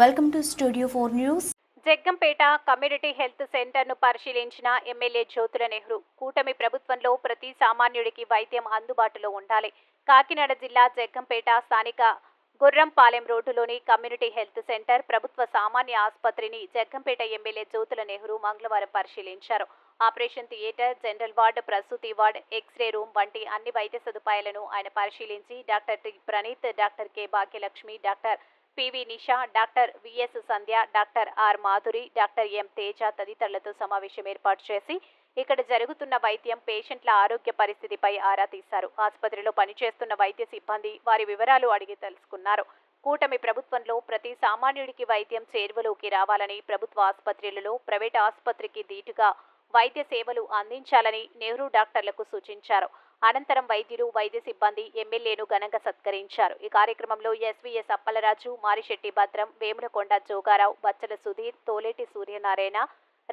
Welcome to studio four news Jaggampeta community health సెంటర్ను పరిశీలించిన MLA Jyothula Nehru కూటమి ప్రభుత్వంలో ప్రతి సామాన్యుడికి వైద్యం అందుబాటులో ఉండాలి. కాకినాడ జిల్లా జగ్గంపేట స్థానిక గుర్రంపాలెం రోడ్డులోని కమ్యూనిటీ హెల్త్ సెంటర్ ప్రభుత్వ సామాన్య ఆసుపత్రిని జగ్గంపేట ఎమ్మెల్యే జ్యోతుల నెహ్రూ మంగళవారం పరిశీలించారు. ఆపరేషన్ థియేటర్ జనరల్ వార్డ్ ప్రసూతి వార్డ్ ఎక్స్రే రూమ్ వంటి అన్ని వైద్య సదుపాయాలను ఆయన పరిశీలించి doctor T Praneeth doctor K Bhagyalakshmi doctor P V Nisha doctor V S Sandhya doctor R Madhuri doctor M Teja తదితరులతో సమావేశం ఏర్పాటు చేసి ఇక్కడ జరుగుతున్న వైద్యం పేషెంట్ల ఆరోగ్య పరిస్థితిపై ఆరా తీశారు. ఆసుపత్రిలో పనిచేస్తున్న వైద్య సిబ్బంది వారి వివరాలు అడిగి తెలుసుకున్నారు. కూటమి ప్రభుత్వంలో ప్రతి సామాన్యుడికి వైద్యం చేరువలోకి రావాలని ప్రభుత్వ ఆసుపత్రులలో ప్రైవేట్ ఆసుపత్రికి దీటుగా వైద్య సేవలు అందించాలని నెహ్రూ డాక్టర్లకు సూచించారు. అనంతరం వైద్యులు వైద్య సిబ్బంది ఎమ్మెల్యేను ఘనంగా సత్కరించారు. ఈ కార్యక్రమంలో ఎస్వీఎస్ అప్పలరాజు మారిశెట్టి భద్రం వేములకొండ జోగారావు బచ్చల సుధీర్ తోలేటి సూర్యనారాయణ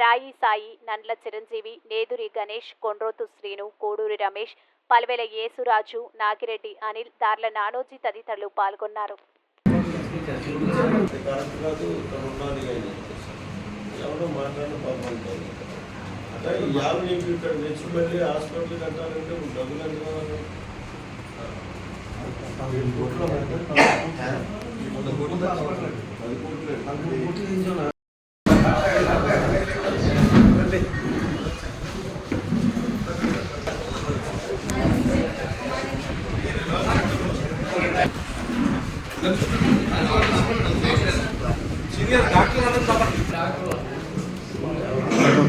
రాయి సాయి నండ్ల చిరంజీవి నేదురి గణేష్ కొండ్రోతు శ్రీను కోడూరి రమేష్ పల్వెల యేసురాజు నాగిరెడ్డి అనిల్ దార్ల నానోజీ తదితరులు పాల్గొన్నారు. ఎవరో మాట్లాడిన పాపం యాభై నీకు ఇక్కడ తెచ్చి మళ్ళీ హాస్పిటల్ కట్టాలంటే డబ్బులు ఎంత కావాలి?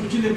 కూర్చుంది